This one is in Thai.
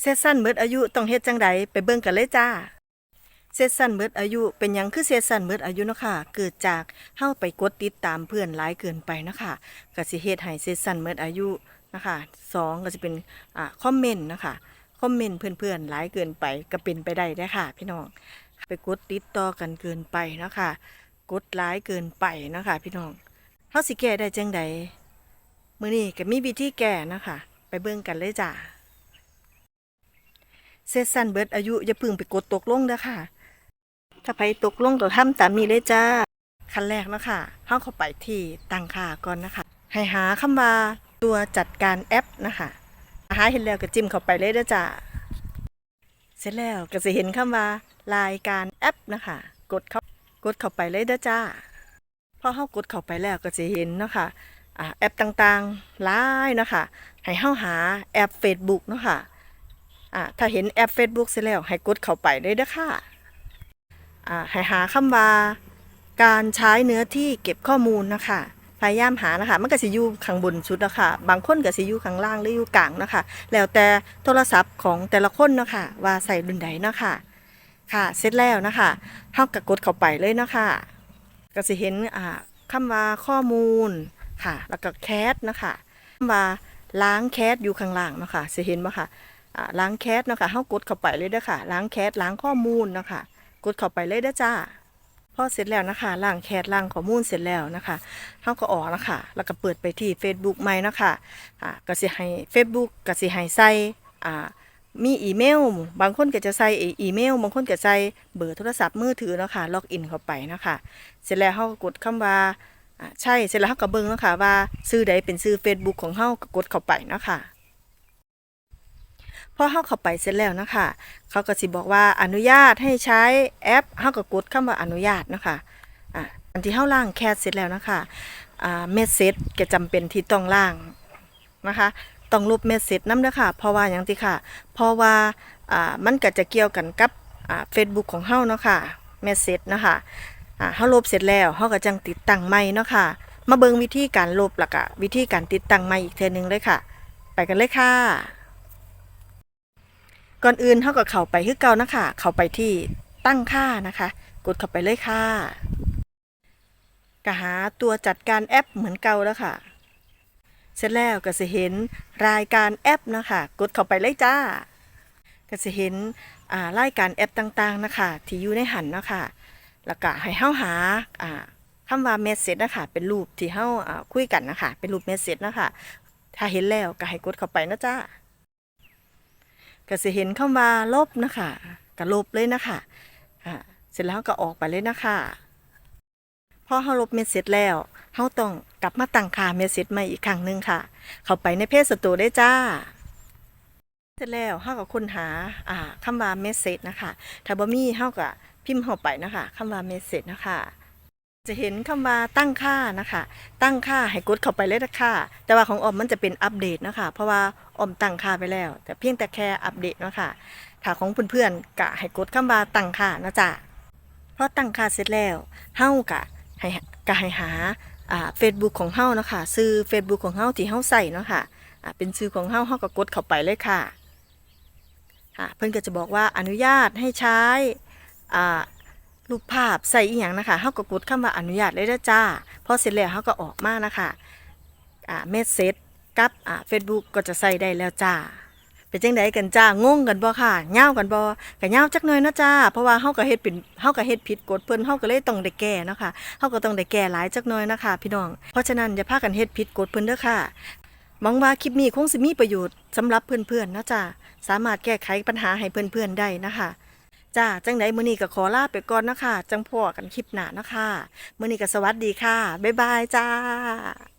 เซสันเบิดอายุต้องเฮ็ดจังใดไปเบิ่งกันเลยจ้าเซสันเบิดอายุเป็นหยังคือเซสันเบิดอายุเนาะค่ะเกิดจากเฮาไปกดติดตามเพื่อนหลายเกินไปเนาะคะก็สิเฮ็ดให้เซสันเบิดอายุนะคะสองก็สิเป็นอ่าคอมเมนต์นะคะคอมเมนต์เพื่อนๆหลายเกินไปก็เป็นไปได้เด้ค่ะ พี่น้องไปกดติดต่อกันเกินไปนะคะกดหลายเกินไปนะคะพี่น้องเฮาสิแก้ได้จังใดมื้อนี้ก็มีวิธีแก้นะคะไปเบิ่งกันเลยจ้า เซสันเบิดอายุอย่าเพึ่งไปกดตกลงเด้อค่ะ ถ้าไปตกลงก็ทำตามนี้เลยจ้า ขั้นแรกเนาะคะเข้าเข้าไปที่ตั้งค่าก่อนนะคะ ให้หาคำว่าตัวจัดการแอปนะคะหาเห็นแล้วก็จิ้มเข้าไปเลยเด้อจ้าเสร็จแล้วก็จะเห็นคำว่ารายการแอปนะคะ กดเข้ากดเข้าไปเลยเด้อจ้าพอเข้ากดเข้าไปแล้วก็จะเห็นเนาะคะอ่าแอปต่างๆหลายนะคะให้เข้าหาแอป Facebook เนาะค่ะ อ่าถ้าเห็นแอป Facebook เสร็จแล้วให้กดเข้าไปเลยเด้อค่ะอ่าให้หาคำว่า การใช้เนื้อที่เก็บข้อมูลนะคะพยายามหานะคะ มันก็สิอยู่ข้างบนชุดนะคะบางคนก็สิอยู่ข้างล่างหรืออยู่กลางนะคะ แล้วแต่โทรศัพท์ของแต่ละคนนะคะว่าใส่รุ่นใดนะคะค่ะ เสร็จแล้วนะคะเฮาก็กดเข้าไปเลยนะคะก็สิเห็นอ่าคำว่าข้อมูลค่ะ แล้วก็แคสนะคะคำว่าล้างแคสอยู่ข้างล่างนะคะสิเห็นบ่ค่ะอ่า ล้างแคสเนาะคะเฮากดเข้าไปเลยเด้อค่ะ ล้างแคสล้างข้อมูลเนาะคะกดเข้าไปเลยเด้อจ้าพอเสร็จแล้วนะคะล้างแคสล้างข้อมูลเสร็จแล้วนะคะเฮาก็ออกนะคะแล้วก็เปิดไปที่ Facebook ใหม่นะคะอ่าก็สิให้ Facebook ก็สิให้ใส่อ่ามีอีเมล บางคนก็จะใส่อีเมล บางคนก็ใส่เบอร์โทรศัพท์มือถือเนาะค่ะล็อกอินเข้าไปนะคะเสร็จแล้วเฮาก็กดคำว่าอ่าใช่เสร็จแล้วเฮาก็เบิ่งเนาะค่ะว่าชื่อใดเป็นชื่อ Facebook ของเฮาก็กดเข้าไปนะค่ะ พอเข้าเข้าไปเสร็จแล้วนะคะเขาก็สิบอกว่าอนุญาตให้ใช้แอปเข้าก็กดคำว่าอนุญาตนะคะอะอันที่เข้าล่างแคสเสร็จแล้วนะคะอ่าเมสเซจก็จำเป็นที่ต้องล่างนะคะต้องลบเมสเซจน้ำเด้อค่ะ เพราะว่าอย่างที่ค่ะ เพราะว่าอ่ามันก็จะเกี่ยวกันกับอ่าเฟซบุ๊กของเฮาเนาะค่ะเมสเซจนะคะอ่าเฮาลบเสร็จแล้วเฮาก็จังติดตั้งใหม่เนาะค่ะมาเบิงวิธีการลบแล้วก็วิธีการติดตั้งใหม่อีกเทอนึงเลยค่ะ ไปกันเลยค่ะ ก่อนอื่นเท่ากับเข้าไปคือเก่านะคะ เข้าไปที่ตั้งค่านะคะ กดเข้าไปเลยค่ะก็หาตัวจัดการแอปเหมือนเก่าแล้วค่ะ เสร็จแล้วก็จะเห็นรายการแอปนะคะ กดเข้าไปเลยจ้า ก็จะเห็นรายการแอปต่างๆนะคะ ที่อยู่ในหันนะคะแล้วก็ให้เฮาหาอ่าคำว่าเมสเซจนะคะ เป็นรูปที่เฮาอ่าคุยกันนะคะ เป็นรูปเมสเซจนะคะ ถ้าเห็นแล้วก็ให้กดเข้าไปนะจ้า ก็สิเห็นคำว่าลบนะคะก็ลบเลยนะคะอ่าเสร็จแล้วก็ออกไปเลยนะคะพอเราลบเมสเซจแล้วเราต้องกลับมาตั้งค่าเมสเซจใหม่อีกครั้งหนึ่งค่ะ เข้าไปในเพจสตูได้จ้าเสร็จแล้วเราก็ค้นหาอ่าคำว่าเมสเซจนะคะ ถ้าบ่มีเราก็พิมพ์เข้าไปนะคะคำว่าเมสเซจนะคะ จะเห็นคำว่าตั้งค่านะคะ ตั้งค่าให้กดเข้าไปเลยนะคะแต่ว่าของออมมันจะเป็นอัปเดตนะคะ เพราะว่าออมตั้งค่าไปแล้ว แต่เพียงแต่แค่อัปเดตนะคะถ้าของเพื่อนๆกะให้กดคำว่าตั้งค่านะจ๊ะพอตั้งค่าเสร็จแล้วเฮากะให้กะให้หาอ่าเฟซบุ๊กของเฮานะคะซื้อ Facebook ของเฮาที่เฮาใส่เนาะค่ะอ่าเป็นชื่อของเฮาเฮาก็กดเข้าไปเลยค่ะเพิ่อนก็จะบอกว่าอนุญาตให้ใช้อ่า รูปภาพใส่อีหยังนะคะเฮาก็กดคำว่าอนุญาตเลยเด้อจ้าพอเสร็จแล้วเฮาก็ออกมานะคะอ่าเมสเซจกับอ่า Facebook ก็จะใส่ได้แล้วจ้าเป็นจังไดกันจ้างงกันบ่ค่ะยาวกันบ่ก็ยาวจักหน่อยเนาะจ้า เพราะว่าเฮาก็เฮ็ดเป็นเฮาก็เฮ็ดผิดกฎเพิ่นเฮาก็เลยต้องได้แก้เนาะค่ะเฮาก็ต้องได้แก้หลายจักหน่อยนะคะพี่น้อง เพราะฉะนั้นอย่าพากันเฮ็ดผิดกฎเพิ่นเด้อค่ะหวังว่าคลิปนี้คงสิมีประโยชน์สำหรับเพื่อนๆเนาะจ้าสามารถแก้ไขปัญหาให้เพื่อนๆได้นะคะ จ้าจังไดมื้อนี้ก็ขอลาไปก่อนนะคะจังพอกันคลิปหน้านะคะมื้อนี้ก็สวัสดีค่ะ บ๊ายบายจ้า